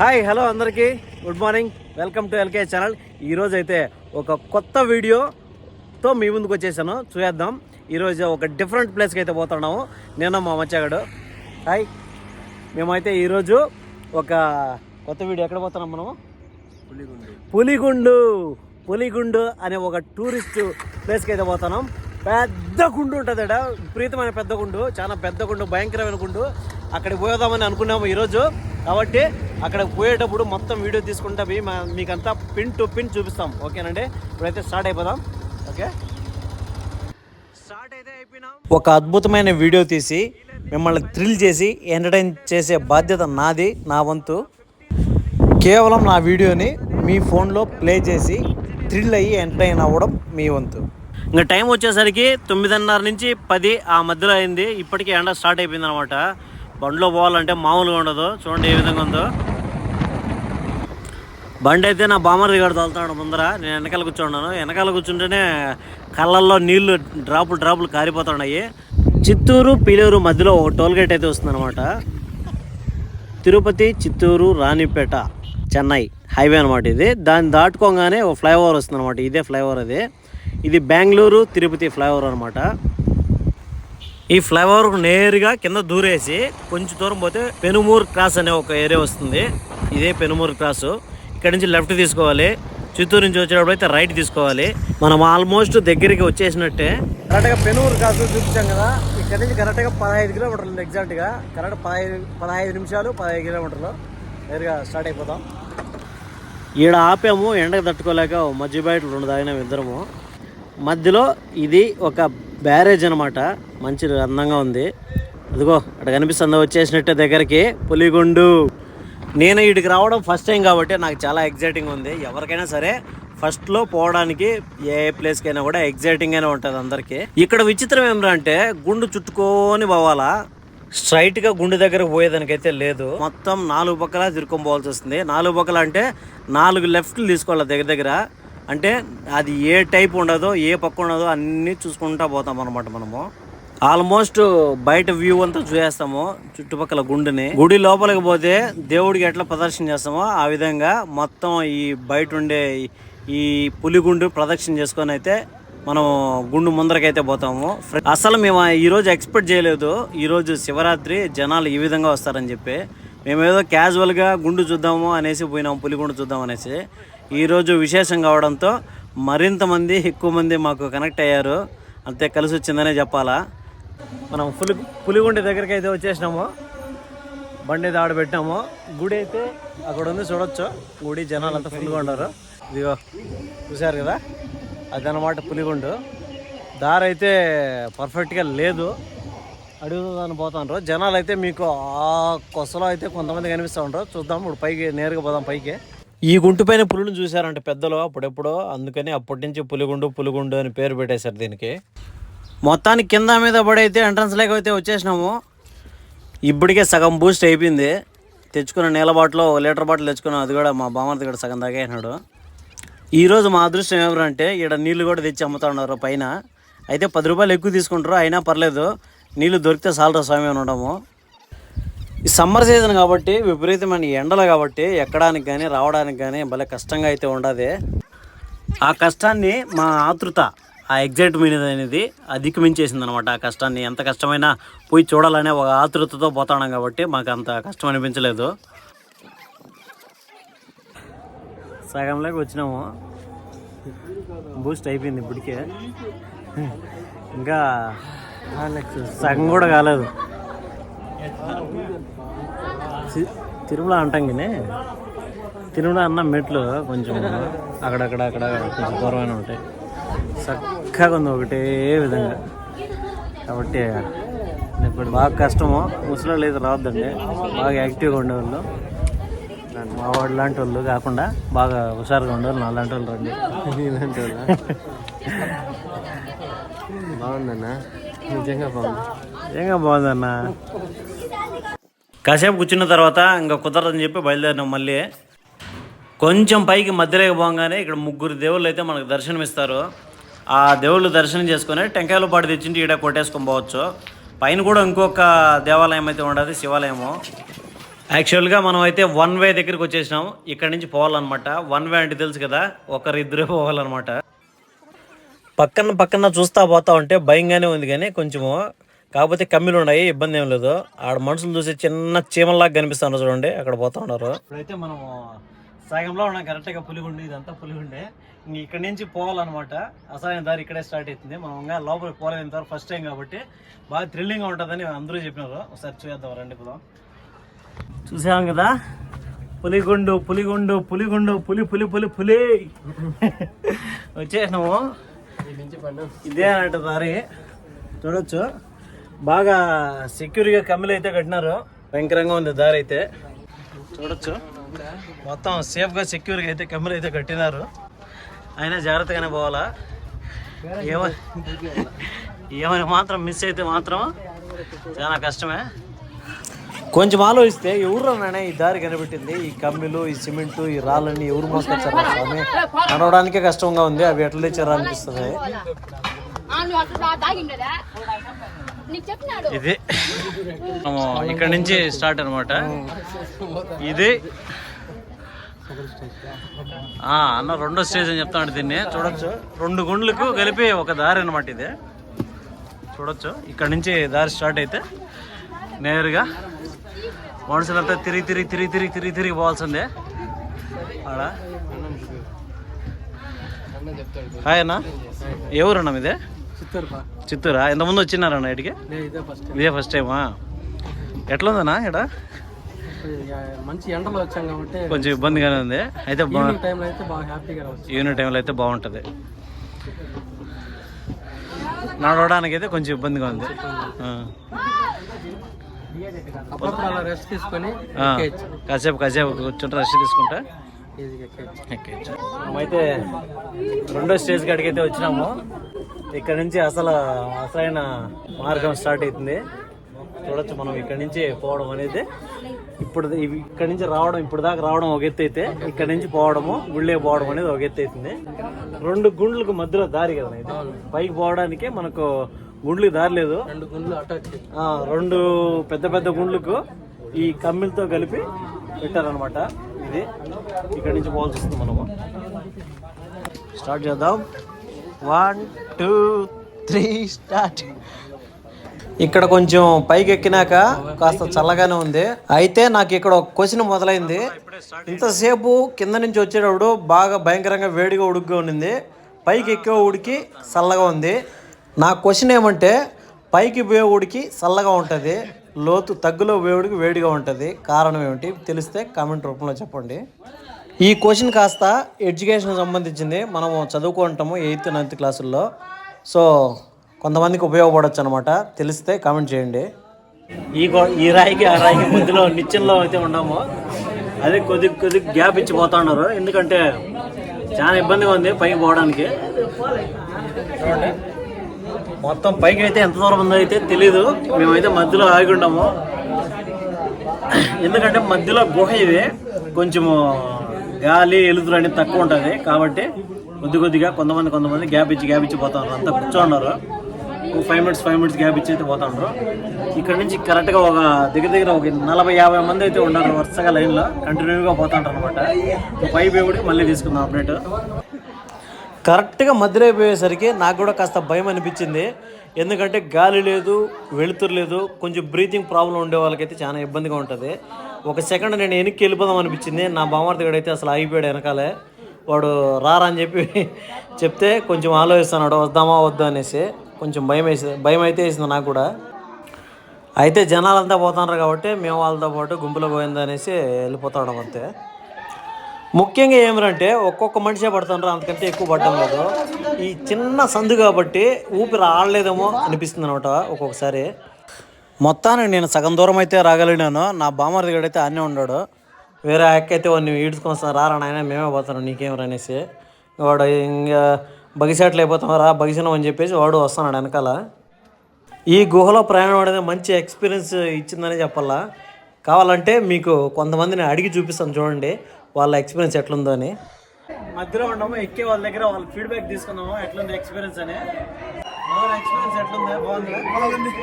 Hi hello అందరికీ. Good morning welcome to LK channel ఈరోజు అయితే ఒక కొత్త వీడియోతో మీ ముందుకు వచ్చేసాను. చూద్దాం ఈరోజు ఒక డిఫరెంట్ ప్లేస్కి అయితే పోతున్నాము. నేను మా మచ్చగాడు. హాయ్ మేమైతే ఈరోజు ఒక కొత్త వీడియో ఎక్కడ పోతున్నాం మనము? పులిగుండు. పులిగుండు. అనే ఒక టూరిస్ట్ ప్లేస్కి అయితే పోతున్నాం. పెద్ద గుండు ఉంటుంది అక్కడ విపరీతమైన పెద్ద గుండు. చాలా పెద్ద గుండు భయంకరమైన గుండు. అక్కడికి పోదామని అనుకున్నాము ఈరోజు. కాబట్టి అక్కడికి పోయేటప్పుడు మొత్తం వీడియో తీసుకుంటా మీకంతా పిన్ టు పిన్ చూపిస్తాం. ఓకేనండి? ఇప్పుడైతే స్టార్ట్ అయిపోదాం. ఓకే? స్టార్ట్ అయితే అయిపోయినాం. ఒక అద్భుతమైన వీడియో తీసి మిమ్మల్ని థ్రిల్ చేసి ఎంటర్టైన్ చేసే బాధ్యత నాది నా వంతు. కేవలం నా వీడియోని మీ ఫోన్లో ప్లే చేసి థ్రిల్ అయ్యి ఎంటర్టైన్ అవ్వడం మీ వంతు. ఇంకా టైం వచ్చేసరికి తొమ్మిదిన్నర నుంచి పది ఆ మధ్యలో అయింది. ఇప్పటికే ఎండ స్టార్ట్ అయిపోయింది అనమాట బండిలో పోవాలంటే మామూలుగా ఉండదు. చూడండి ఏ విధంగా ఉందో. బండి అయితే నా బామర్ది గారు తోలుతున్నాడు ముందర. నేను వెనకాల కూర్చున్నాను. వెనకాల కూర్చుంటేనే కళ్ళల్లో నీళ్ళు డ్రాపులు డ్రాపులు కారిపోతున్నాయి. చిత్తూరు పీలేరు మధ్యలో ఒక టోల్గేట్ అయితే వస్తుందన్నమాట. తిరుపతి చిత్తూరు రాణిపేట చెన్నై హైవే అనమాట ఇది. దాన్ని దాటుకోగానే ఒక ఫ్లైఓవర్ వస్తుంది అనమాట ఇదే ఫ్లైఓవర్ అది. ఇది బెంగళూరు తిరుపతి ఫ్లైఓవర్ అనమాట ఈ ఫ్లైఓవర్ నేరుగా కింద దూరేసి కొంచెం దూరం పోతే పెనుమూరు క్రాస్ అనే ఒక ఏరియా వస్తుంది. ఇదే పెనుమూరు క్రాస్. ఇక్కడ నుంచి లెఫ్ట్ తీసుకోవాలి. చిత్తూరు నుంచి వచ్చేటప్పుడు అయితే రైట్ తీసుకోవాలి. మనం ఆల్మోస్ట్ దగ్గరికి వచ్చేసినట్టే. కరెక్ట్గా పెనుమూరు క్రాస్ చూపించాం కదా ఇక్కడ నుంచి కరెక్ట్గా పదహైదు కిలోమీటర్లు ఎగ్జాక్ట్గా. కరెక్ట్ పదహైదు పదహైదు నిమిషాలు పదహైదు కిలోమీటర్లు నేరుగా స్టార్ట్ అయిపోతాం. ఈడ ఆపాము ఎండకు తట్టుకోలేక మధ్య బయటలు రెండు తాగినాము ఇద్దరము. మధ్యలో ఇది ఒక బ్యారేజ్ అనమాట మంచి అందంగా ఉంది. అదిగో అక్కడ కనిపిస్తుందో. వచ్చేసినట్టే దగ్గరికి. పులిగుండు. నేను ఇటుకి రావడం ఫస్ట్ టైం కాబట్టి నాకు చాలా ఎగ్జైటింగ్ ఉంది. ఎవరికైనా సరే ఫస్ట్లో పోవడానికి ఏ ప్లేస్కైనా కూడా ఎగ్జైటింగ్గానే ఉంటుంది అందరికీ. ఇక్కడ విచిత్రం ఏమిరా అంటే గుండు చుట్టుకొని పోవాలా? స్ట్రైట్గా గుండు దగ్గర పోయేదానికైతే లేదు. మొత్తం నాలుగు పక్కల తిరుక్కొని పోవాల్సి వస్తుంది. నాలుగు పక్కల అంటే నాలుగు లెఫ్ట్లు తీసుకోవాలి దగ్గర దగ్గర. అంటే అది ఏ టైప్ ఉండదో ఏ పక్క ఉండదో అన్నీ చూసుకుంటా పోతాం అనమాట మనము. ఆల్మోస్ట్ బయట వ్యూ అంతా చూసేస్తాము చుట్టుపక్కల గుండెని. గుడి లోపలికి పోతే దేవుడికి ఎట్లా ప్రదర్శన చేస్తామో ఆ విధంగా మొత్తం ఈ బయట ఉండే ఈ- పులిగుండు ప్రదక్షిణ చేసుకొని అయితే మనం గుండు ముందరకైతే పోతాము. అసలు మేము ఈ రోజు ఎక్స్పెక్ట్ చేయలేదు. ఈరోజు శివరాత్రి జనాలు ఈ విధంగా వస్తారని చెప్పి. మేము ఏదో క్యాజువల్గా గుండు చూద్దాము అనేసి పోయినాము పులిగుండు చూద్దాం అనేసి. ఈరోజు విశేషం కావడంతో మరింత మంది ఎక్కువ మంది మాకు కనెక్ట్ అయ్యారు. అంతే కలిసి వచ్చిందనే చెప్పాలా. మనం పులి పులిగుండి దగ్గరికి అయితే వచ్చేసినాము. బండి అయితే ఆడ పెట్టాము గుడి అయితే అక్కడ ఉంది చూడొచ్చు. గుడి జనాలు అంతా ఫుల్గా ఉన్నారు. ఇదిగో చూసారు కదా? అదనమాట పులిగుండు. దారి అయితే పర్ఫెక్ట్గా లేదు. అడుగుదాన్ని పోతాండ్రు. జనాలు అయితే మీకు ఆ కొసలో అయితే కొంతమంది కనిపిస్తూ ఉంటారు చూద్దాం ఇప్పుడు పైకి నేరుగా పోదాం పైకి. ఈ గుంటు పైన పులిని చూశారంటే పెద్దలు అప్పుడెప్పుడో. అందుకని అప్పటి నుంచి పులిగుండు పులిగుండు అని పేరు పెట్టేశారు దీనికి. మొత్తానికి కింద మీద పడైతే ఎంట్రన్స్ లేక అయితే వచ్చేసినాము. ఇప్పటికే సగం బూస్ట్ అయిపోయింది. తెచ్చుకున్న నీళ్ళ బాటిల్ ఒక లీటర్ బాటిల్ తెచ్చుకున్నాం. అది కూడా మా బామర్ది కూడా సగం తాగేసినాడు ఈరోజు మా అదృష్టం ఎవరంటే ఇక్కడ నీళ్ళు కూడా తెచ్చి అమ్ముతా ఉన్నారు పైన. అయితే పది రూపాయలు ఎక్కువ తీసుకుంటారు అయినా పర్లేదు. నీళ్ళు దొరికితే సాలరా స్వామి అని ఉండము. ఈ సమ్మర్ సీజన్ కాబట్టి విపరీతమైన ఎండలు కాబట్టి ఎక్కడానికి కానీ రావడానికి కానీ భలే కష్టంగా అయితే ఉండదు. ఆ కష్టాన్ని మా ఆతృత ఆ ఎగ్జైట్మెంట్ అనేది అధిగమించేసింది అనమాట ఆ కష్టాన్ని ఎంత కష్టమైనా పోయి చూడాలనే ఒక ఆతృతతో పోతాం కాబట్టి మాకు అంత కష్టం అనిపించలేదు. సగంలోకి వచ్చినాము. బూస్ట్ అయిపోయింది ఇప్పటికే. ఇంకా సగం కూడా కాలేదు. తిరుమల అంటాం కానీ తిరుమల అన్న మెట్లు కొంచెం అక్కడక్కడ అక్కడ కొంచెం దూరమైన ఉంటాయి. చక్కగా ఉంది ఒకటే విధంగా. కాబట్టి ఇప్పుడు బాగా కష్టము. ముసలి అయితే రావద్దండి. బాగా యాక్టివ్గా ఉండేవాళ్ళు. మా వాడు లాంటి వాళ్ళు కాకుండా బాగా హుషారుగా ఉండేవాళ్ళు. నా లాంటి వాళ్ళు రండి. ఇలాంటి వాళ్ళ? బాగుందన్నా? నిజంగా బాగుంది. నిజంగా బాగుందన్న? కాసేపు కూర్చున్న తర్వాత ఇంకా కుదరదని చెప్పి బయలుదేరినాం మళ్ళీ. కొంచెం పైకి మధ్యలోకి పోగానే ఇక్కడ ముగ్గురు దేవుళ్ళు అయితే మనకు దర్శనం ఇస్తారు ఆ దేవుళ్ళు దర్శనం చేసుకొని టెంకాయలు పాటు తెచ్చింటి ఈడ కొట్టేసుకొని పోవచ్చు. పైన కూడా ఇంకొక దేవాలయం అయితే ఉండదు శివాలయము. యాక్చువల్గా మనం అయితే వన్ వే దగ్గరికి వచ్చేసినాం. ఇక్కడ నుంచి పోవాలన్నమాట. వన్ వే అంటే తెలుసు కదా ఒకరు ఇద్దరే పోవాలన్నమాట. పక్కన పక్కన చూస్తా పోతా ఉంటే భయంగానే ఉంది కానీ కొంచెము కాకపోతే కమ్మిలు ఉన్నాయి ఇబ్బంది ఏం లేదు. ఆడ మనుషులు చూసి చిన్న చీమల్లాగా కనిపిస్తున్నారు చూడండి అక్కడ పోతా ఉన్నారు. ఇప్పుడైతే మనం సగంలో ఉన్నాం కరెక్ట్గా పులిగుండి ఇదంతా పులిగుండే. ఇంక ఇక్కడ నుంచి పోవాలన్నమాట. అసలైన దారి ఇక్కడే స్టార్ట్ అవుతుంది మనం ఇంకా లోపలికి పోలేదు ఇంతవరకు ఫస్ట్ టైం కాబట్టి బాగా థ్రిల్లింగ్గా ఉంటుందని అందరూ చెప్పినారు. ఒకసారి చూద్దాం రండి పోదాం. చూసాం కదా? పులిగుండు పులిగుండు పులిగుండు పులి పులి పులి పులి. వచ్చేసినాము. ఇదే అన్నట్టు దారి. చూడొచ్చు. బాగా సెక్యూర్గా కమ్మిలు అయితే కట్టినారు. భయంకరంగా ఉంది దారి అయితే. చూడొచ్చు. మొత్తం సేఫ్గా సెక్యూర్గా అయితే కమ్మిలు అయితే కట్టినారు. అయినా జాగ్రత్తగానే పోవాలా? ఏమ ఏమైనా మాత్రం మిస్ అయితే మాత్రం చాలా కష్టమే. కొంచెం ఆలోచిస్తే ఎవరు నానే ఈ దారి కనిపెట్టింది. ఈ కమ్మిలు ఈ సిమెంట్ ఈ రాళ్ళన్నీ ఎవరు మోసుకొచ్చారు స్వామి? నడవడానికే కష్టంగా ఉంది. అవి ఎట్లా తెచ్చారా అనిపిస్తుంది. ఇది ఇక్కడ నుంచి స్టార్ట్ అనమాట ఇది ఆ, అన్న రెండో స్టేజ్ అని చెప్తాను దీన్ని. చూడొచ్చు. రెండు గుండ్లకు కలిపి ఒక దారి అనమాట ఇది. చూడొచ్చు. ఇక్కడ నుంచి దారి స్టార్ట్ అయితే నేరుగా మనుషులంతా తిరిగి తిరిగి తిరిగి తిరిగి తిరిగి తిరిగి పోవాల్సిందే. ఆడ. హాయ్ అన్న. ఎవరన్నా ఇదే చిత్తూరు చిత్తూరా? ఎంతమంది వచ్చినారన్న ఇటుకి ఇదే ఫస్ట్ ఇదే ఫస్ట్ టైమా ఎట్లా ఉందన్నా ఇక్కడ? మంచి ఎండలో వచ్చాం కాబట్టి కొంచెం ఇబ్బందిగానే ఉంది. అయితే టైంలో అయితే బాగా హ్యాపీగా రావచ్చు. ఈవినింగ్ టైంలో అయితే బాగుంటుంది. నడవడానికి అయితే కొంచెం ఇబ్బందిగా ఉంది. రెస్ట్ తీసుకొని కాసేపు కాసేపు కూర్చుంటే రెస్ట్ తీసుకుంటా? మేమైతే రెండో స్టేజ్ కాడికి అయితే వచ్చినాము. ఇక్కడ నుంచి అసలు అసలైన మార్గం స్టార్ట్ అవుతుంది. చూడొచ్చు మనం ఇక్కడ నుంచి పోవడం అనేది. ఇప్పుడు ఇక్కడ నుంచి రావడం ఇప్పుడు దాకా రావడం ఒక ఎత్తు అయితే ఇక్కడ నుంచి పోవడము గుళ్ళే పోవడం అనేది ఒక ఎత్తు అవుతుంది. రెండు గుండ్లకు మధ్యలో దారి కదా ఇది. పైకి పోవడానికి మనకు గుండ్లకి దారి లేదు. రెండు పెద్ద పెద్ద గుండ్లకు ఈ కమ్మిలతో కలిపి పెట్టారనమాట ఇది. ఇక్కడ నుంచి పోవాల్సి వస్తుంది మనము. స్టార్ట్ చేద్దాం. వన్ టూ త్రీ స్టార్ట్ ఇక్కడ కొంచెం పైకి ఎక్కినాక కాస్త చల్లగానే ఉంది. అయితే నాకు ఇక్కడ ఒక క్వశ్చన్ మొదలైంది. ఇంతసేపు కింద నుంచి వచ్చేటప్పుడు బాగా భయంకరంగా వేడిగా ఉడుకుగా ఉండింది. పైకి ఎక్కే ఉడికి చల్లగా ఉంది. నా క్వశ్చన్ ఏమంటే పైకి పోయే ఉడికి చల్లగా ఉంటుంది. లోతు తగ్గులో వేడికి వేడిగా ఉంటుంది. కారణం ఏమిటి? తెలిస్తే కామెంట్ రూపంలో చెప్పండి. ఈ క్వశ్చన్ కాస్త ఎడ్యుకేషన్ సంబంధించింది. మనము చదువుకుంటాము ఎయిత్ నైన్త్ క్లాసుల్లో సో కొంతమందికి ఉపయోగపడవచ్చు అనమాట తెలిస్తే కామెంట్ చేయండి. ఈ గో- ఈ రాయికి ఆ రాయికి మధ్యలో నిచ్చెనలో అయితే ఉన్నాము. అదే కొద్ది కొద్ది గ్యాప్ ఇచ్చి పోతా ఉన్నారు. ఎందుకంటే చాలా ఇబ్బందిగా ఉంది పైకి పోవడానికి. మొత్తం పైకి అయితే ఎంత దూరం ఉందో అయితే తెలీదు. మేమైతే మధ్యలో ఆగి ఉండము ఎందుకంటే మధ్యలో గుహ ఇది. కొంచెము గాలి ఎలుతురు అనేది తక్కువ ఉంటుంది. కాబట్టి కొద్ది కొద్దిగా కొంతమంది కొంతమంది గ్యాప్ ఇచ్చి గ్యాప్ ఇచ్చి పోతా ఉన్నారు. అంతా కూర్చోన్నారు five minutes five minutes gap ఇచ్చి అయితే పోతా ఉన్నారు. ఇక్కడ నుంచి కరెక్ట్గా ఒక దగ్గర దగ్గర ఒక నలభై యాభై మంది అయితే ఉన్నారు వరుసగా లైన్లో కంటిన్యూగా పోతా ఉంటారు అనమాట పై కూడా మళ్ళీ తీసుకుందాం అప్డేట్. కరెక్ట్గా మధ్యలో అయిపోయేసరికి నాకు కూడా కాస్త భయం అనిపించింది. ఎందుకంటే గాలి లేదు వెలుతురు లేదు కొంచెం బ్రీతింగ్ ప్రాబ్లం ఉండే వాళ్ళకైతే చాలా ఇబ్బందిగా ఉంటుంది. ఒక సెకండ్ నేను వెనక్కి వెళ్ళిపోదాం అనిపించింది. నా బామర్ది అయితే అసలు ఆగిపోయాడు వెనకాలే. వాడు రారా అని చెప్పి చెప్తే కొంచెం ఆలోచిస్తున్నాడు వద్దామా వద్దా అనేసి. కొంచెం భయం వేసి భయం అయితే వేసింది నాకు కూడా. అయితే జనాలంతా పోతున్నారు కాబట్టి మేము వాళ్ళతో పాటు గుంపులో పోయిందనేసి వెళ్ళిపోతాడు అంతే. ముఖ్యంగా ఏమిరంటే ఒక్కొక్క మనిషే పడుతుండ్రా అంతకంటే ఎక్కువ పడడం లేదు. ఈ చిన్న సందు కాబట్టి ఊపిరి ఆడలేదేమో అనిపిస్తుంది అనమాట ఒక్కొక్కసారి. మొత్తానికి నేను సగం దూరం అయితే రాగలిగినాను నా బామర్ది గడైతే అన్నీ ఉన్నాడు వేరే అక్క అయితే వాడిని ఈడ్చుకొని వస్తాను రారా నాయన మేమే పోతాను నీకేం అనేసి. వాడు ఇంకా బగిసేట్లు అయిపోతాం రా బగిసినాం అని చెప్పేసి వాడు వస్తున్నాడు వెనకాల. ఈ గుహలో ప్రయాణం అనేది మంచి ఎక్స్పీరియన్స్ ఇచ్చిందని చెప్పాలా. కావాలంటే మీకు కొంతమందిని అడిగి చూపిస్తాను చూడండి. వాళ్ళ ఎక్స్పీరియన్స్ ఎట్లుందో అని. మధ్యలో ఉండము ఎక్కే వాళ్ళ దగ్గర వాళ్ళ ఫీడ్బ్యాక్ తీసుకున్నాము ఎట్లుంది ఎక్స్పీరియన్స్ అని. ఎక్స్పీరియన్స్ ఎట్లుంది? బాగుంది?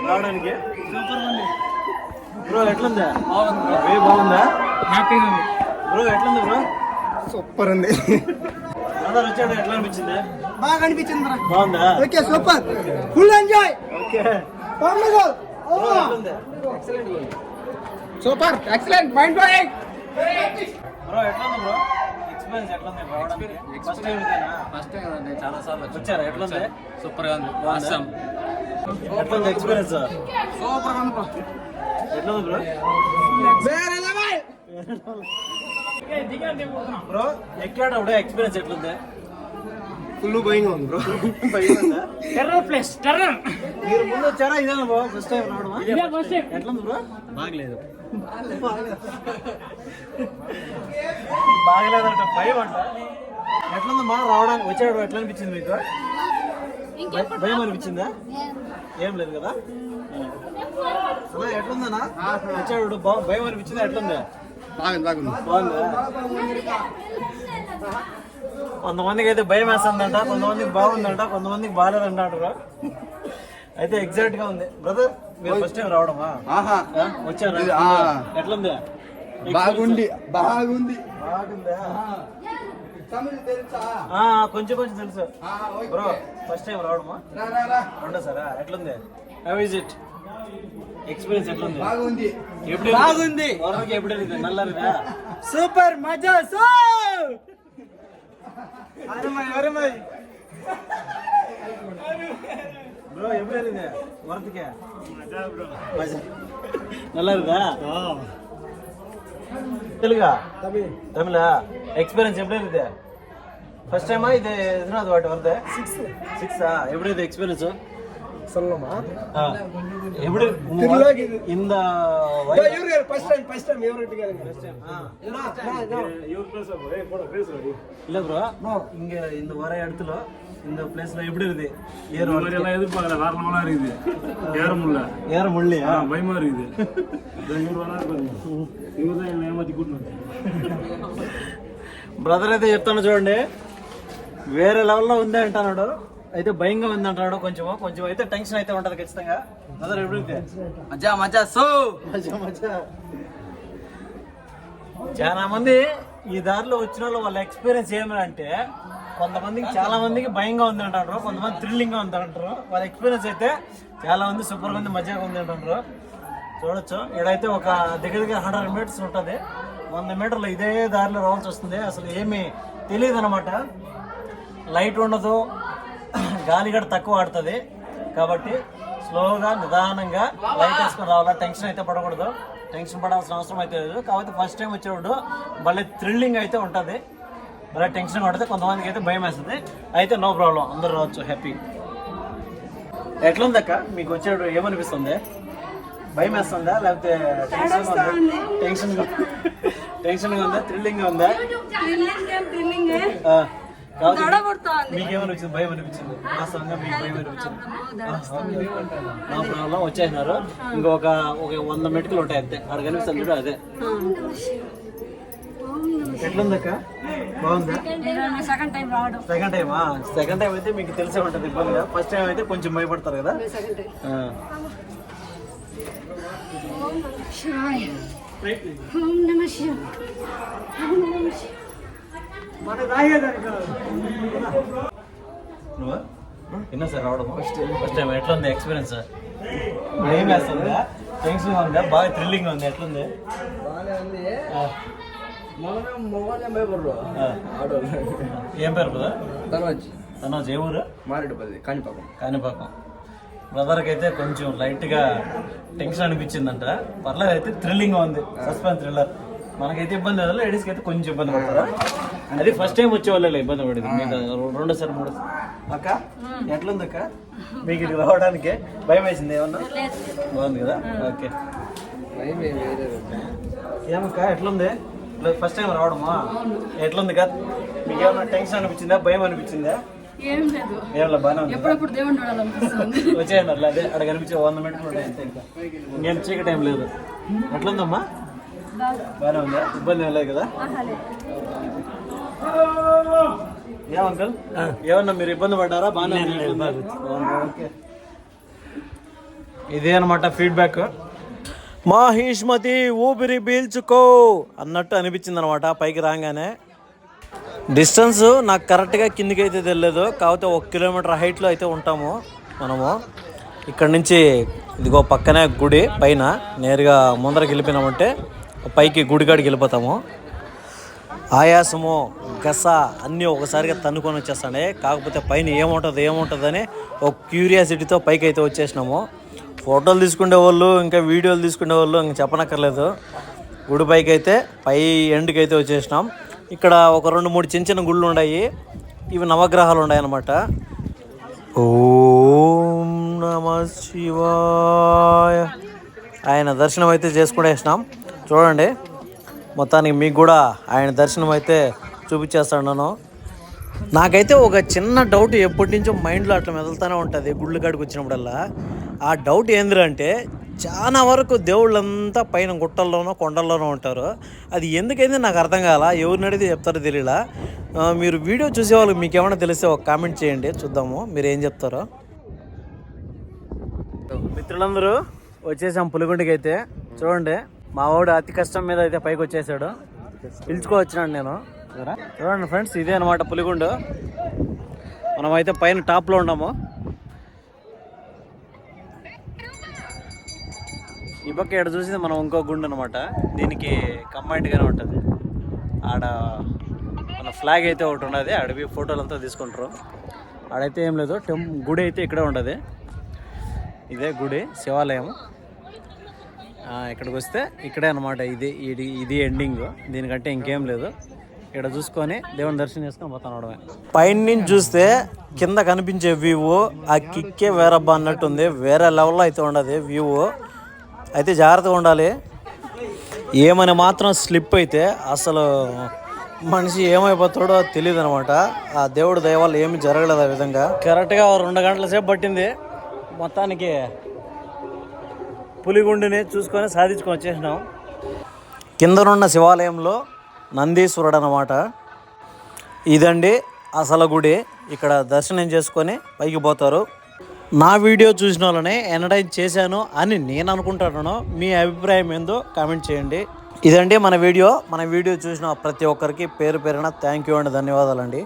రావడానికి. సూపర్ ఉంది. బ్రో ఎట్లుందా? వే బాగుందా? హ్యాపీగా ఉంది. బ్రో ఎట్లుంది బ్రో సూపర్ ఉంది. అందరు వచ్చాడు ఎట్లా అనిపించింది? బాగా అనిపించింది బ్రా. బాగుందా? Okay super full enjoy okay. Bro super excellent mind blowing bro ఎట్లుంది బ్రో ఎక్స్పీరియన్స్ ఎట్లుంది రావడానికి? ఫస్ట్ టైం ఇదేనా? ఫస్ట్ టైం అండి చాలా సార్లు వచ్చారా? ఎట్లుంది? సూపర్గా ఉంది. ఎక్స్పీరియన్స్ సూపర్గా ఉంది. ఎట్లుంది బ్రో వేరే లెవెల్ బ్రో ఎక్కాడప్పుడు ఎక్స్పీరియన్స్ ఎట్లుంది? ఫుల్ బోయింగ్ ఉంది బ్రో టెర్రర్ ప్లేస్ టెర్రర్ మీరు ముందు వచ్చారా? ఇదే బ్రో ఫస్ట్ టైం రావడమా? ఎట్లుంది బ్రో బాగలేదు. బాగలేదంట భయం అంట. ఎట్లుంది మా రావడానికి వచ్చాడు ఎట్లా అనిపించింది మీకు? భయం అనిపించిందా? ఏం లేదు కదా? అన్నా ఎట్లుందన్నా? వచ్చాడు భయం అనిపించిందా? ఎట్లుంది? బాగుంది బాగుంది. బాగుందా? కొంతమందికి అయితే భయం వేస్తుందంట కొంతమందికి బాగుందంట కొంతమందికి బాగాలేదంట అంటారు అయితే ఎగ్జాక్ట్గా ఉంది. బ్రదర్ మీరు ఫస్ట్ టైం రావడమా? ఆహా? వచ్చారా. ఎట్లుంది? బాగుంది బాగుంది. బాగుందా. తమిళ తెలుసా? ఆ, కొంచెం కొంచెం తెలుసు. బ్రో ఫస్ట్ టైం రావడమా? రెండో సారా? ఎట్లుంది? హౌ ఇస్ ఇట్ ఎక్స్పీరియన్స్ ఎట్లుంది? బాగుంది. ఎప్పుడు బాగుంది. వరకు ఎప్పుడు నల్లరిదా సూపర్ మజా సో! అరమై అరమై. ப்ரோ எப்படி இருக்கு? வரதுக்கு நல்லா இருக்கா? தெலுங்கா? தமிழ். தமிழா? எக்ஸ்பீரியன்ஸ் எப்படி இருக்குது ஃபர்ஸ்ட் டைமா இது எதுனாவது வாட்டி வருது? சிக்ஸ் சிக்ஸா எப்படி இது எக்ஸ்பீரியன்ஸு சொல்லணுமா எப்படி இந்த இவரு ஃபர்ஸ்ட் டைம் ஃபர்ஸ்ட் டைம் இவர்கிட்ட கேளுங்க. இல்ல ப்ரோ இங்க இந்த வர இடத்துல இந்த பிளேஸ்ல எப்படி இருக்கு ஏற இந்த மாதிரி எல்லாம் எதிர்பார்க்கல வேற லெவலா இருக்குது ஏற முடியல ஏற முடியலையா ஆ, பயமா இருக்குது இதோ இவரு வேணாரு பாருங்க இவரு தான் என்னை ஏமாத்தி கூட்டினு బ్రదర్ అయితే చెప్తాను చూడండి వేరే లెవెల్లో ఉంది అంటున్నాడు అయితే భయంగా ఉంది అంటున్నాడు కొంచెం కొంచెం అయితే టెన్షన్ అయితే ఉంటది ఖచ్చితంగా బ్రదర్ ఎప్పుడు మజా మజా సో మజా మజా చాలా మంది ఈ దారిలో వచ్చిన వాళ్ళు వాళ్ళ ఎక్స్పీరియన్స్ ఏమంటే కొంతమందికి చాలా మందికి భయంగా ఉంది అంటారు కొంతమంది థ్రిల్లింగ్గా ఉంది అంటారు వాళ్ళ ఎక్స్పీరియన్స్ అయితే చాలా మంది సూపర్ మంది మజాగా ఉంది అంటారు. చూడొచ్చు. ఇక్కడైతే ఒక దగ్గర దగ్గర హండ్రెడ్ మీటర్స్ ఉంటుంది. వంద మీటర్లు ఇదే దారిలో రావాల్సి వస్తుంది. అసలు ఏమీ తెలియదు అనమాట లైట్ ఉండదు. గాలి కూడా తక్కువ ఆడుతుంది. కాబట్టి స్లోగా నిదానంగా లైట్ వేసుకొని రావాలా? టెన్షన్ అయితే పడకూడదు. టెన్షన్ పడాల్సిన అవసరం అయితే లేదు. కాబట్టి ఫస్ట్ టైం వచ్చేవాడు మళ్ళీ థ్రిల్లింగ్ అయితే ఉంటుంది. మళ్ళీ టెన్షన్ పడితే కొంతమందికి అయితే భయం వేస్తుంది. అయితే నో ప్రాబ్లం అందరూ రావచ్చు హ్యాపీ ఎట్లుందక్క? మీకు వచ్చేవాడు ఏమనిపిస్తుంది? భయం వేస్తుందా? లేకపోతే టెన్షన్ టెన్షన్ ఉందా? థ్రిల్లింగ్ ఉందా ఆ, కాబట్టి మీకేమని వచ్చింది భయం అనిపించింది? వాస్తవంగా మీకు భయం అనిపించింది? నా ప్రాబ్లం వచ్చేసినారు. ఇంకొక ఒక వంద మెటుకులు ఉంటాయి అంతే. అక్కడ కనిపిస్తుంది అదే. ఎట్లుందక్క? బాగుందా? సెకండ్ టైం రావడం. సెకండ్ టైమా సెకండ్ టైం అయితే మీకు తెలిసే ఉంటుంది ఇబ్బందిగా. ఫస్ట్ టైం అయితే కొంచెం భయపడతారు కదా? నువ్వా? ఎన్నో సార్ రావడం? ఫస్ట్ ఫస్ట్ టైం ఎట్లా ఉంది ఎక్స్పీరియన్స్ ఏం వేస్తుందా టెన్షన్ ఉందా బాగా థ్రిల్లింగ్ ఉంది. ఎట్లుంది. ఏం పేరు కదా తనోజ్. తనోజ్ ఏ ఊరు? మారేడుపల్లి కాణిపాకం. కాణిపాకం. బ్రదర్కి అయితే కొంచెం లైట్గా టెన్షన్ అనిపించిందంట. పర్లేదు అయితే థ్రిల్లింగ్ ఉంది. సస్పెన్స్ థ్రిల్లర్ మనకైతే ఇబ్బంది లేదు లేడీస్కి అయితే కొంచెం ఇబ్బంది పడతారా? అది ఫస్ట్ టైం వచ్చే వాళ్ళే ఇబ్బంది పడింది. మీకు రెండోసారి మూడు అక్క ఎట్లుంది అక్క మీకు ఇది రావడానికి భయం వేసింది ఏమన్నా? బాగుంది కదా? ఓకే. ఏమక్క ఎట్లుంది? ఫస్ట్ టైం రావడమా? ఎట్లుంది కదా మీకు ఏమన్నా టెన్షన్ అనిపించిందా? భయం అనిపించిందా? ఏం లేదు. ఏమన్నా బాగానే ఉంది. ఎప్పుడప్పుడు దేవుని చూడాలనిపిస్తుంది. వచ్చేయండి అట్లా అదే అక్కడ కనిపించే వంద మీటర్లు ఉంటాయి అంతే ఇంకా. ఇంకేం చీకటి ఏం లేదు. ఎట్లుందమ్మా? బాగానే ఉందా? ఇబ్బంది ఏం లేదు కదా? ఏం అంకల్? ఏమన్నా మీరు ఇబ్బంది పడ్డారా? బాగానే ఉంది. ఓకే. ఇదే అనమాట ఫీడ్బ్యాక్ మాహిష్మతి ఊపిరి పీల్చుకో అన్నట్టు అనిపించింది అనమాట పైకి రాగానే. డిస్టెన్స్ నాకు కరెక్ట్గా కిందికి అయితే తెలియదు కాకపోతే ఒక కిలోమీటర్ హైట్లో అయితే ఉంటాము మనము. ఇక్కడ నుంచి ఇదిగో పక్కనే గుడి పైన నేరుగా ముందరకి వెళ్ళిపోయినామంటే పైకి గుడికాడికి వెళ్ళిపోతాము. ఆయాసము గస అన్నీ ఒకసారిగా తన్నుకొని వచ్చేస్తాడే కాకపోతే పైన ఏముంటుంది ఏముంటుందని ఒక క్యూరియాసిటీతో పైకి అయితే వచ్చేసినాము. ఫోటోలు తీసుకునే వాళ్ళు ఇంకా వీడియోలు తీసుకునే వాళ్ళు ఇంకా చెప్పనక్కర్లేదు. గుడి పైకి అయితే పై ఎండ్కి అయితే వచ్చేసినాం. ఇక్కడ ఒక రెండు మూడు చిన్న చిన్న గుళ్ళు ఉన్నాయి. ఇవి నవగ్రహాలు ఉన్నాయి అన్నమాట ఓం నమ శివాయ. ఆయన దర్శనం అయితే చేసుకునేసినాం. చూడండి మొత్తానికి మీకు కూడా ఆయన దర్శనం అయితే చూపించేస్తాను నేను. నాకైతే ఒక చిన్న డౌట్ ఎప్పటి నుంచో మైండ్లో అట్లా మెదలుతూనే ఉంటుంది గుళ్ళు కాడికి వచ్చినప్పుడల్లా. ఆ డౌట్ ఏందిరంటే చాలా వరకు దేవుళ్ళంతా పైన గుట్టల్లోనో కొండల్లోనో ఉంటారు. అది ఎందుకైంది నాకు అర్థం కాల? ఎవరిని అడిగితే చెప్తారో తెలియలా మీరు వీడియో చూసే వాళ్ళకి మీకు ఏమైనా తెలిస్తే ఒక కామెంట్ చేయండి చూద్దాము. మీరు ఏం చెప్తారో? మిత్రులందరూ వచ్చేసాం పులిగుండికి అయితే చూడండి మా వాడు అతి కష్టం మీద అయితే పైకి వచ్చేసాడు. పిలుచుకోవచ్చినాడు నేను. చూడండి ఫ్రెండ్స్ ఇదే అనమాట పులిగుండు. మనమైతే పైన టాప్లో ఉన్నాము. ఈ పక్క ఇక్కడ చూసింది మనం ఇంకో గుండు అనమాట దీనికి కంబైన్డ్గానే ఉంటుంది. ఆడ మన ఫ్లాగ్ అయితే ఒకటి ఉన్నది. అడవి ఫోటోలంతా తీసుకుంటారు. ఆడైతే ఏం లేదు. టెం గుడి అయితే ఇక్కడే ఉండదు. ఇదే గుడి శివాలయం. ఇక్కడికి వస్తే ఇక్కడే అనమాట ఇది ఇది ఇది ఎండింగ్ దీనికంటే ఇంకేం లేదు. ఇక్కడ చూసుకొని దేవుని దర్శనం చేసుకొని పోతాను అవడమే పైన నుంచి చూస్తే కింద కనిపించే వ్యూ ఆ కిక్కే వేరబ్బా అన్నట్టుంది. వేరే లెవెల్లో అయితే ఉండదు వ్యూ అయితే జాగ్రత్తగా ఉండాలి. ఏమని మాత్రం స్లిప్ అయితే అసలు మనిషి ఏమైపోతాడో తెలియదు అనమాట ఆ దేవుడు దయ వల్ల ఏమి జరగలేదు ఆ విధంగా. కరెక్ట్గా రెండు గంటల సేపు పట్టింది. మొత్తానికి పులిగుండిని చూసుకొని సాధించుకొని వచ్చేసినాం. కిందనున్న శివాలయంలో నందీశ్వరుడు అనమాట ఇదండి అసలు గుడి. ఇక్కడ దర్శనం చేసుకొని పైకి పోతారు. నా వీడియో చూసిన వాళ్ళనే ఎనర్టైజ్ చేశాను అని నేను అనుకుంటున్నాను మీ అభిప్రాయం ఏందో కామెంట్ చేయండి. ఇదండి మన వీడియో. మన వీడియో చూసిన ప్రతి ఒక్కరికి పేరు పేరున థ్యాంక్ యూ అండి ధన్యవాదాలండి.